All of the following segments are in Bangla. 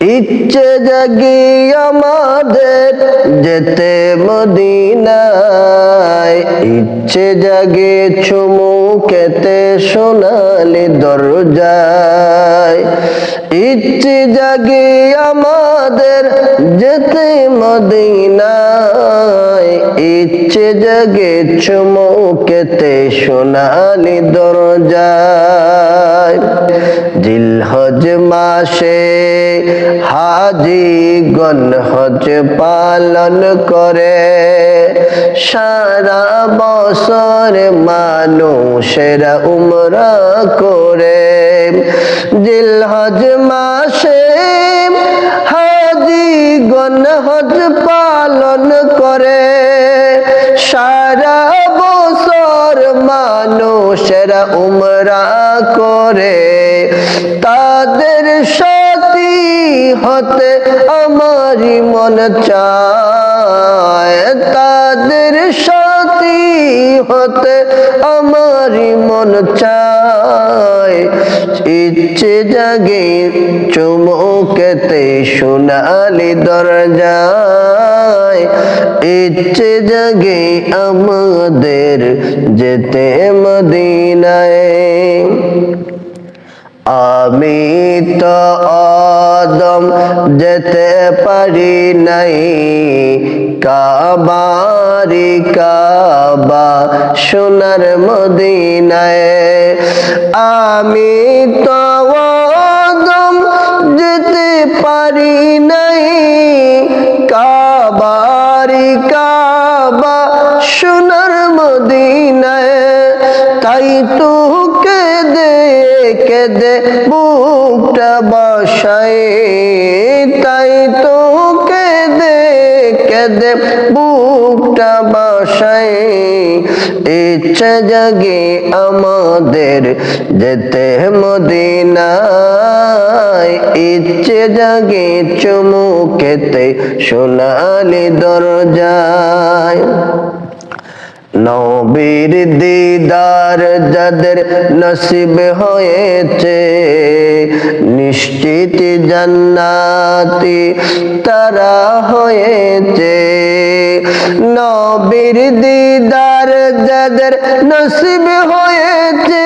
ইচ্ছে জাগি আমাদের যেতে মদিনায়। ইচ্ছে জাগে চুমুকেতে সোনালি দরজায়। ইচ্ছে জাগে আমাদের যেতে মদিনায়। ইচ্ছে জাগে চুমুকেতে সোনালি দরজায় জিলহজ মাসে হাজি গণ হজ পালন করে। সারা বছর মানুষেরা উমরা করে। জিলহজ মাসে হাজি গণ হজ পালন মানুষেরা উমরা করে তাদের সাথী হতে আমারই মন চায়। তাদের সাথী হতে আমারই মন চায়। ইচ্ছে জাগে চুমুকেতে সোনালি দরজায় ইচ্ছে জাগে আমাদের যেতে মদিনায়। আমি তো আদম যেতে পারি নাই, কাবারি কাবা সোনার মদিনায়। আমি তো কেদে বুকটা বাসায় তাই তো কেদে কেদে বুকটা বাসায় ইচ্ছা জাগে আমাদের যেতে মদিনায়, ইচ্ছে জাগে চুমুকেতে সোনালি দরজায়। নবীর দিদার যাদের নসিব হয়েছে, নিশ্চিত জান্নাতি তারা হয়েছে। নবীর দিদার যাদের নসিব হয়েছে,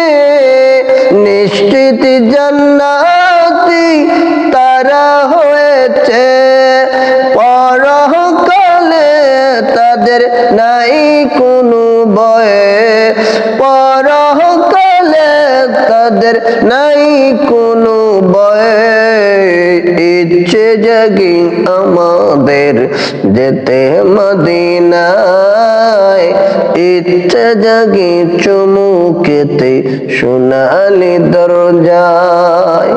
নিশ্চিত জান্নাতি তাদের নাই কোনো বয়ে পরকালে তাদের নাই কোনো বয়ে ইচ্ছে জাগি আমাদের যেতে মদিনায়। ইচ্ছে জাগি চুমুকেতে সোনালি দরজায়।